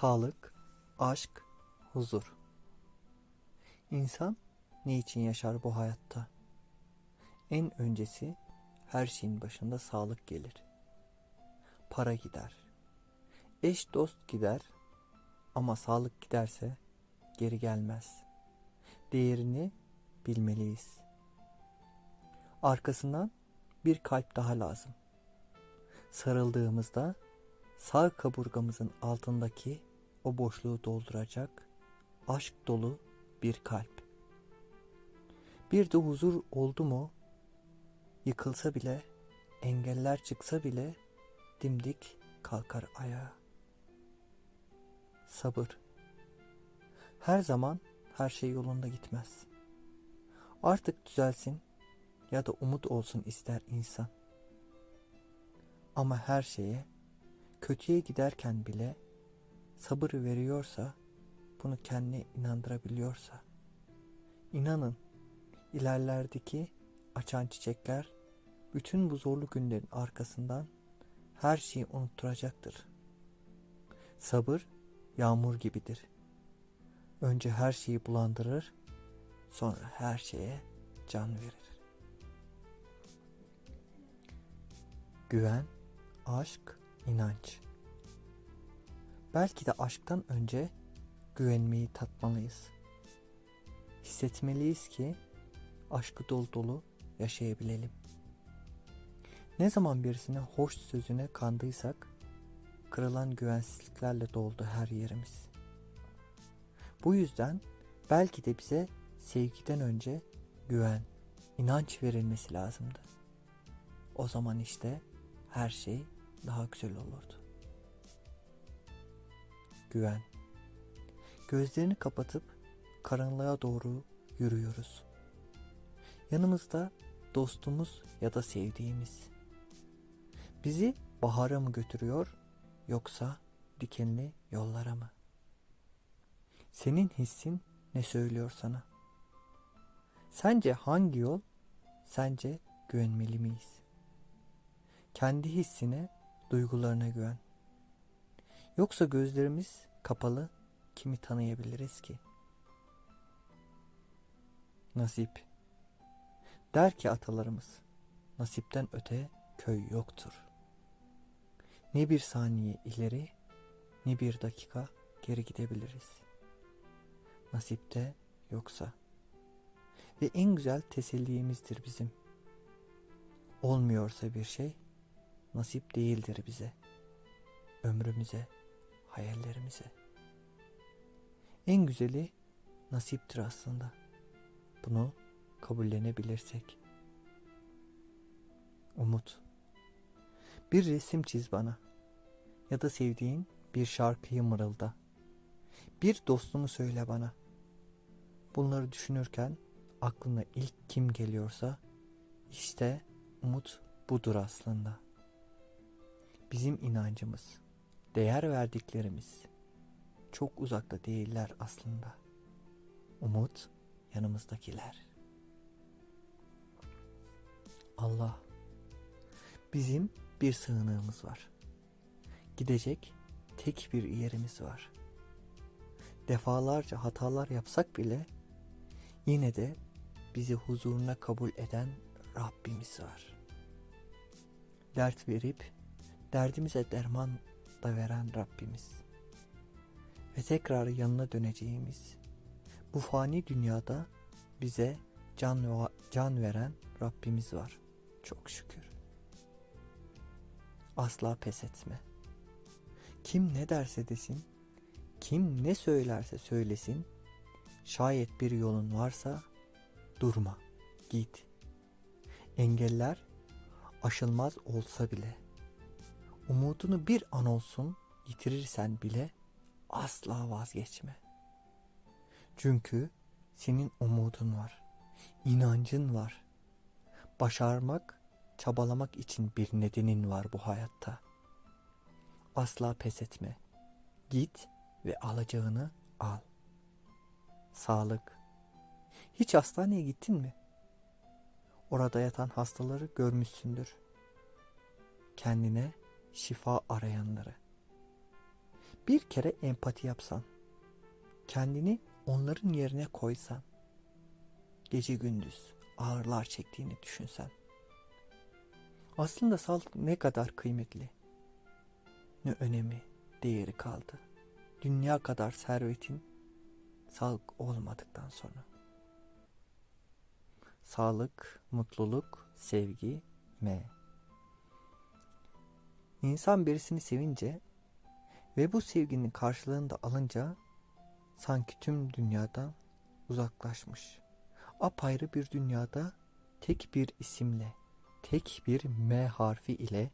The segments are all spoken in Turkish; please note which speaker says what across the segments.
Speaker 1: Sağlık, aşk, huzur. İnsan ne için yaşar bu hayatta? En öncesi her şeyin başında sağlık gelir. Para gider. Eş dost gider ama sağlık giderse geri gelmez. Değerini bilmeliyiz. Arkasından bir kalp daha lazım. Sarıldığımızda sağ kaburgamızın altındaki o boşluğu dolduracak aşk dolu bir kalp. Bir de huzur oldu mu yıkılsa bile engeller çıksa bile dimdik kalkar ayağa. Sabır. Her zaman her şey yolunda gitmez. Artık düzelsin ya da umut olsun ister insan. Ama her şeye kötüye giderken bile sabır veriyorsa, bunu kendine inandırabiliyorsa, inanın ilerlerdeki açan çiçekler bütün bu zorlu günlerin arkasından her şeyi unutturacaktır. Sabır yağmur gibidir. Önce her şeyi bulandırır, sonra her şeye can verir. Güven, aşk, inanç. Belki de aşktan önce güvenmeyi tatmalıyız. Hissetmeliyiz ki aşkı dolu dolu yaşayabilelim. Ne zaman birisine hoş sözüne kandıysak kırılan güvensizliklerle doldu her yerimiz. Bu yüzden belki de bize sevgiden önce güven, inanç verilmesi lazımdı. O zaman işte her şey daha güzel olurdu. Güven. Gözlerini kapatıp karanlığa doğru yürüyoruz. Yanımızda dostumuz ya da sevdiğimiz. Bizi bahara mı götürüyor yoksa dikenli yollara mı? Senin hissin ne söylüyor sana? Sence hangi yol? Sence güvenmeli miyiz? Kendi hissine, duygularına güven. Yoksa gözlerimiz kapalı kimi tanıyabiliriz ki? Nasip. Der ki atalarımız, nasipten öte köy yoktur. Ne bir saniye ileri, ne bir dakika geri gidebiliriz. Nasipte yoksa. Ve en güzel teselliyemizdir bizim. Olmuyorsa bir şey, nasip değildir bize. Ömrümüze, hayallerimize. En güzeli nasiptir aslında. Bunu kabullenebilirsek. Umut. Bir resim çiz bana. Ya da sevdiğin bir şarkıyı mırılda. Bir dostunu söyle bana. Bunları düşünürken aklına ilk kim geliyorsa işte umut budur aslında. Bizim inancımız, değer verdiklerimiz çok uzakta değiller aslında. Umut yanımızdakiler. Allah. Bizim bir sığınığımız var. Gidecek tek bir yerimiz var. Defalarca hatalar yapsak bile yine de bizi huzuruna kabul eden Rabbimiz var. Dert verip derdimize derman da veren Rabbimiz. Ve tekrar yanına döneceğimiz bu fani dünyada bize can, can veren Rabbimiz var. Çok şükür. Asla pes etme. Kim ne derse desin, kim ne söylerse söylesin, şayet bir yolun varsa durma, git. Engeller aşılmaz olsa bile, umudunu bir an olsun yitirirsen bile asla vazgeçme. Çünkü senin umudun var, inancın var. Başarmak, çabalamak için bir nedenin var bu hayatta. Asla pes etme. Git ve alacağını al. Sağlık. Hiç hastaneye gittin mi? Orada yatan hastaları görmüşsündür. Kendine şifa arayanları. Bir kere empati yapsan, kendini onların yerine koysan, gece gündüz ağırlar çektiğini düşünsen. Aslında sağlık ne kadar kıymetli, ne önemi, değeri kaldı. Dünya kadar servetin sağlık olmadıktan sonra. Sağlık, mutluluk, sevgi, M. İnsan birisini sevince ve bu sevginin karşılığını da alınca sanki tüm dünyadan uzaklaşmış. Apayrı bir dünyada tek bir isimle, tek bir M harfi ile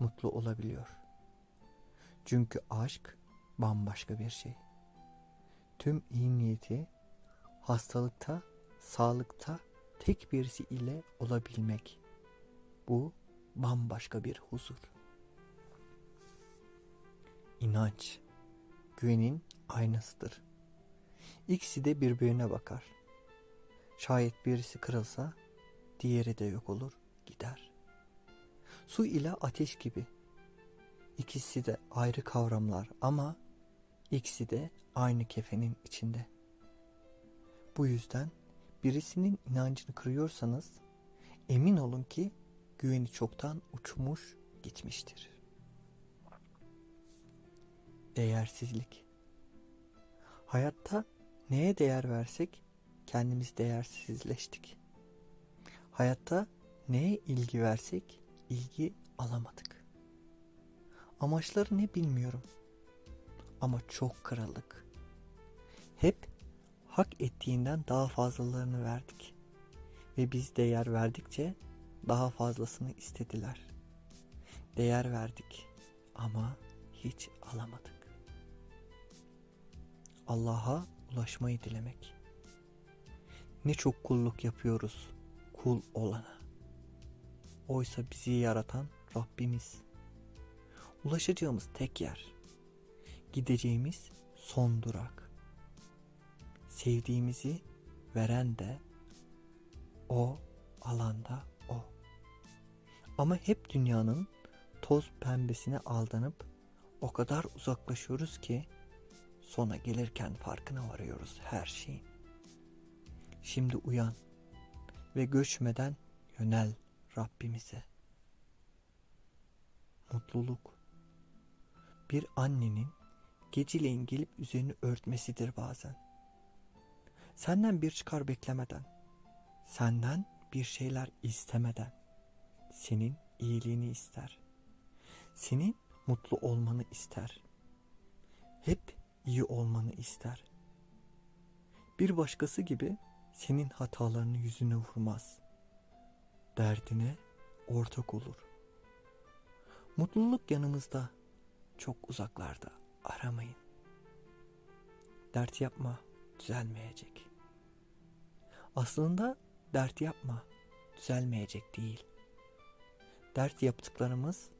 Speaker 1: mutlu olabiliyor. Çünkü aşk bambaşka bir şey. Tüm iyi niyeti hastalıkta, sağlıkta tek birisi ile olabilmek. Bu bambaşka bir huzur. İnanç, güvenin aynasıdır. İkisi de birbirine bakar. Şayet birisi kırılsa, diğeri de yok olur, gider. Su ile ateş gibi. İkisi de ayrı kavramlar ama ikisi de aynı kefenin içinde. Bu yüzden birisinin inancını kırıyorsanız emin olun ki güveni çoktan uçmuş gitmiştir. Değersizlik. Hayatta neye değer versek kendimiz değersizleştik. Hayatta neye ilgi versek ilgi alamadık. Amaçları ne bilmiyorum. Ama çok kırıldık. Hep hak ettiğinden daha fazlalarını verdik. Ve biz değer verdikçe daha fazlasını istediler. Değer verdik ama hiç alamadık. Allah'a ulaşmayı dilemek. Ne çok kulluk yapıyoruz kul olana. Oysa bizi yaratan Rabbimiz. Ulaşacağımız tek yer, gideceğimiz son durak. Sevdiğimizi veren de o, alanda o. Ama hep dünyanın toz pembesine aldanıp o kadar uzaklaşıyoruz ki sona gelirken farkına varıyoruz her şeyin. Şimdi uyan ve göçmeden yönel Rabbimize. Mutluluk bir annenin geceleyin gelip üzerini örtmesidir bazen. Senden bir çıkar beklemeden, senden bir şeyler istemeden, senin iyiliğini ister. Senin mutlu olmanı ister. Hep iyi olmanı ister. Bir başkası gibi senin hatalarını yüzüne vurmaz. Derdine ortak olur. Mutluluk yanımızda, çok uzaklarda. Aramayın. Dert yapma, düzelmeyecek. Aslında dert yapma, düzelmeyecek değil. Dert yaptıklarımız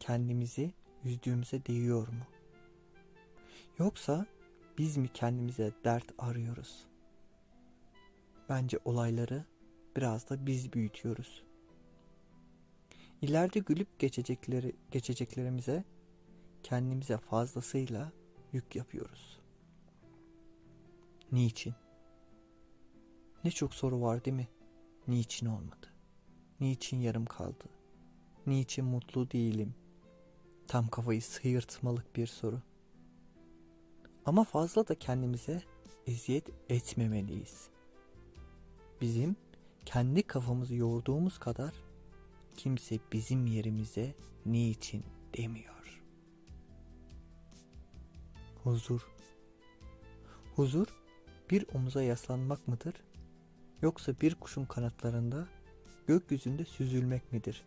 Speaker 1: kendimizi yüzdüğümüze değiyor mu? Yoksa biz mi kendimize dert arıyoruz? Bence olayları biraz da biz büyütüyoruz. İleride gülüp geçecekleri geçeceklerimize kendimize fazlasıyla yük yapıyoruz. Niçin? Ne çok soru var değil mi? Niçin olmadı? Niçin yarım kaldı? Niçin mutlu değilim? Tam kafayı sıyırtmalık bir soru. Ama fazla da kendimize eziyet etmemeliyiz. Bizim kendi kafamızı yorduğumuz kadar kimse bizim yerimize niçin demiyor. Huzur. Huzur bir omuza yaslanmak mıdır? Yoksa bir kuşun kanatlarında gökyüzünde süzülmek midir?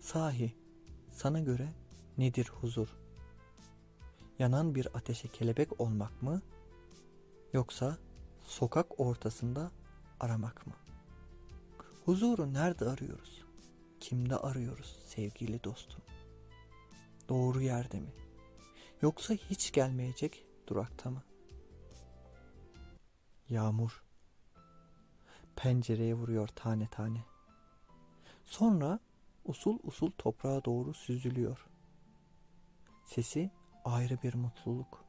Speaker 1: Sahi sana göre nedir huzur? Yanan bir ateşe kelebek olmak mı? Yoksa sokak ortasında aramak mı? Huzuru nerede arıyoruz? Kimde arıyoruz sevgili dostum? Doğru yerde mi? Yoksa hiç gelmeyecek durakta mı? Yağmur pencereye vuruyor tane tane. Sonra usul usul toprağa doğru süzülüyor. Sesi ayrı bir mutluluk.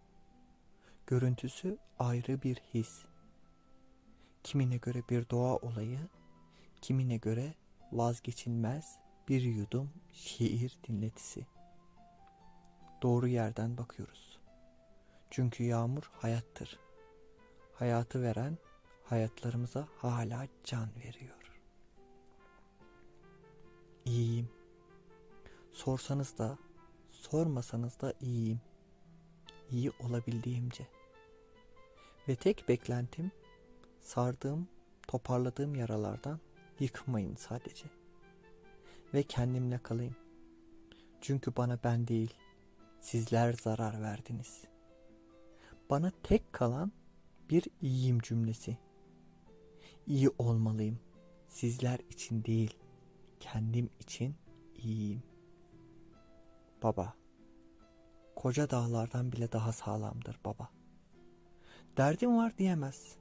Speaker 1: Görüntüsü ayrı bir his. Kimine göre bir doğa olayı, kimine göre vazgeçilmez bir yudum şiir dinletisi. Doğru yerden bakıyoruz. Çünkü yağmur hayattır. Hayatı veren hayatlarımıza hala can veriyor. İyiyim. Sorsanız da, sormasanız da iyiyim. İyi olabildiğimce. Ve tek beklentim sardığım, toparladığım yaralardan yıkmayın sadece. Ve kendimle kalayım. Çünkü bana ben değil, sizler zarar verdiniz. Bana tek kalan bir iyiyim cümlesi. İyi olmalıyım. Sizler için değil, kendim için iyiyim. Baba, koca dağlardan bile daha sağlamdır baba. Derdin var diyemez.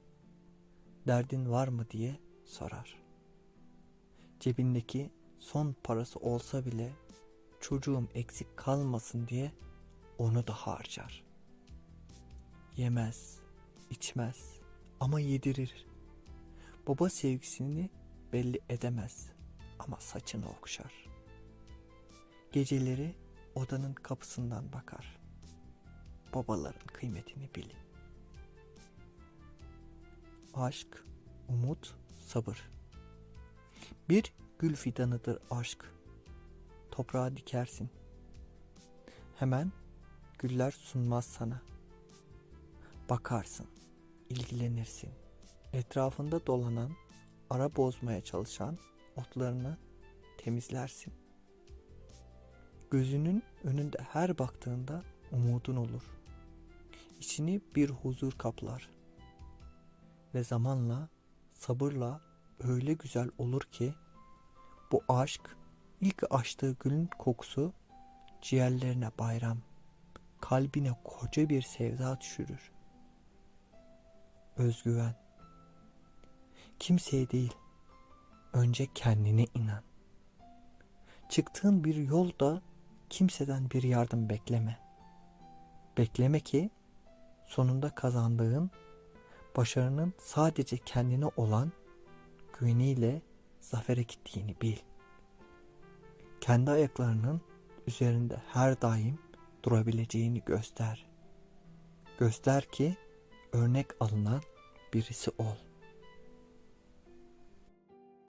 Speaker 1: Derdin var mı diye sorar. Cebindeki son parası olsa bile çocuğum eksik kalmasın diye onu da harcar. Yemez, içmez ama yedirir. Baba sevgisini belli edemez ama saçını okşar. Geceleri odanın kapısından bakar. Babaların kıymetini bilin. Aşk, umut, sabır. Bir gül fidanıdır aşk. Toprağa dikersin. Hemen güller sunmaz sana. Bakarsın, ilgilenirsin. Etrafında dolanan, ara bozmaya çalışan otlarını temizlersin. Gözünün önünde her baktığında umudun olur. İçini bir huzur kaplar. Ve zamanla, sabırla öyle güzel olur ki bu aşk ilk açtığı gülün kokusu ciğerlerine bayram, kalbine koca bir sevda düşürür. Özgüven. Kimseye değil, önce kendine inan. Çıktığın bir yolda kimseden bir yardım bekleme. Bekleme ki sonunda kazandığın başarının sadece kendine olan güveniyle zafere gittiğini bil. Kendi ayaklarının üzerinde her daim durabileceğini göster. Göster ki örnek alınan birisi ol.